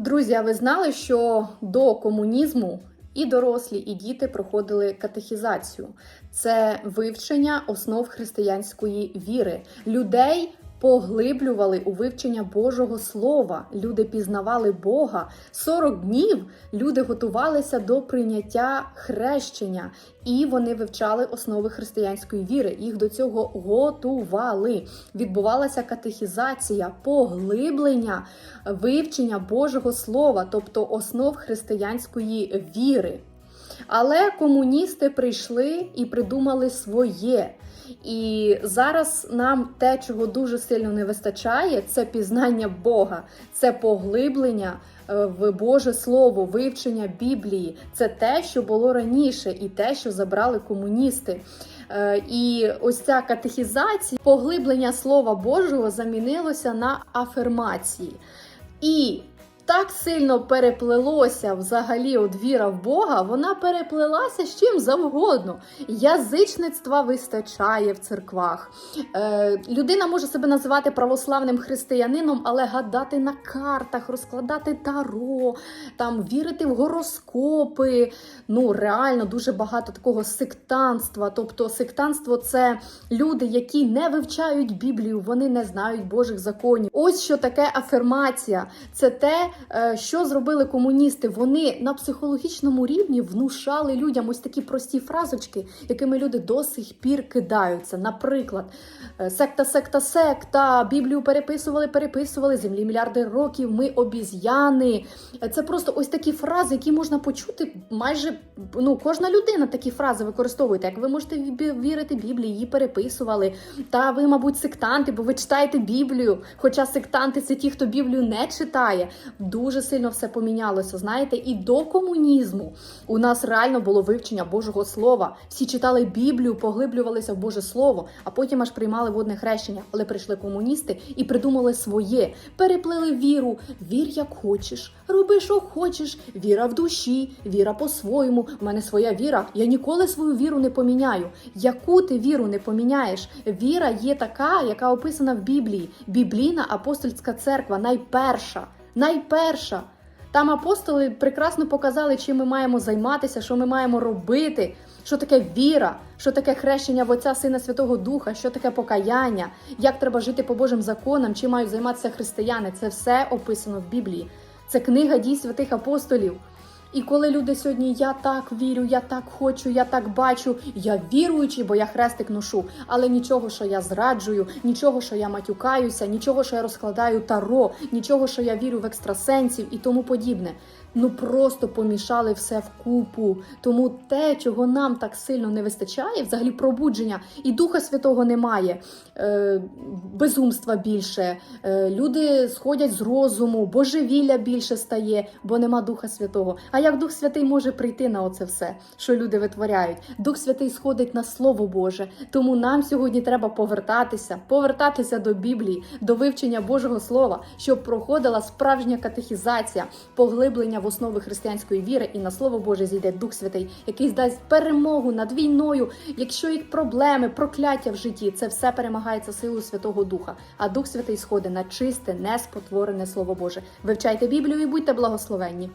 Друзі, а ви знали, що до комунізму і дорослі, і діти проходили катехізацію? Це вивчення основ християнської віри. Людей поглиблювали у вивчення Божого Слова. Люди пізнавали Бога. 40 днів люди готувалися до прийняття хрещення, і вони вивчали основи християнської віри. Їх до цього готували. Відбувалася катехізація, поглиблення, вивчення Божого Слова, тобто основ християнської віри. Але комуністи прийшли і придумали своє. І зараз нам те, чого дуже сильно не вистачає, це пізнання Бога, це поглиблення е, в Боже Слово, вивчення Біблії. Це те, що було раніше, і те, що забрали комуністи. Е, І ось ця катехізація, поглиблення Слова Божого замінилося на афирмації. І так сильно переплелося взагалі от віра в Бога, вона переплелася з чим завгодно. Язичництва вистачає в церквах. Е, людина може себе називати православним християнином, але гадати на картах, розкладати таро, там вірити в гороскопи. Ну реально дуже багато такого сектанства. Тобто, сектанство це люди, які не вивчають Біблію, вони не знають Божих законів. Ось що таке афірмація. Це те, що зробили комуністи. Вони на психологічному рівні внушали людям ось такі прості фразочки, якими люди до сих пір кидаються. Наприклад, е, секта, секта, секта, Біблію переписували, переписували землі мільярди років. Ми обіз'яни. Е, Це просто ось такі фрази, які можна почути майже ну кожна людина такі фрази використовує. Як ви можете вірити Біблії, її переписували. Та ви, мабуть, сектанти, бо ви читаєте Біблію. Хоча сектанти це ті, хто Біблію не читає. Дуже сильно все помінялося. Знаєте, і до комунізму у нас реально було вивчення Божого Слова. Всі читали Біблію, поглиблювалися в Боже Слово, а потім аж приймали водне хрещення. Але прийшли комуністи і придумали своє, переплили віру. Вір як хочеш, роби, що хочеш. Віра в душі, віра по-своєму. У мене своя віра. Я ніколи свою віру не поміняю. Яку ти віру не поміняєш? Віра є така, яка описана в Біблії. Біблійна апостольська церква найперша. Найперша. Там апостоли прекрасно показали, чим ми маємо займатися, що ми маємо робити, що таке віра, що таке хрещення в Отця Сина Святого Духа, що таке покаяння, як треба жити по Божим законам, чим мають займатися християни. Це все описано в Біблії. Це книга дій святих апостолів. І коли люди сьогодні я так вірю, я так хочу, я так бачу, я віруючий, бо я хрестик ношу, але нічого, що я зраджую, нічого, що я матюкаюся, нічого, що я розкладаю таро, нічого, що я вірю в екстрасенсів і тому подібне. Ну просто помішали все вкупу. Тому те, чого нам так сильно не вистачає, взагалі пробудження і Духа Святого немає, е, безумства більше, е, люди сходять з розуму, божевілля більше стає, бо нема Духа Святого. А як Дух Святий може прийти на оце все, що люди витворяють? Дух Святий сходить на Слово Боже. Тому нам сьогодні треба повертатися, повертатися до Біблії, до вивчення Божого Слова, щоб проходила справжня катехізація, поглиблення в основи християнської віри, і на Слово Боже зійде Дух Святий, який здасть перемогу над війною. Якщо є проблеми, прокляття в житті, це все перемагається силою Святого Духа. А Дух Святий сходить на чисте, неспотворене Слово Боже. Вивчайте Біблію і будьте благословенні.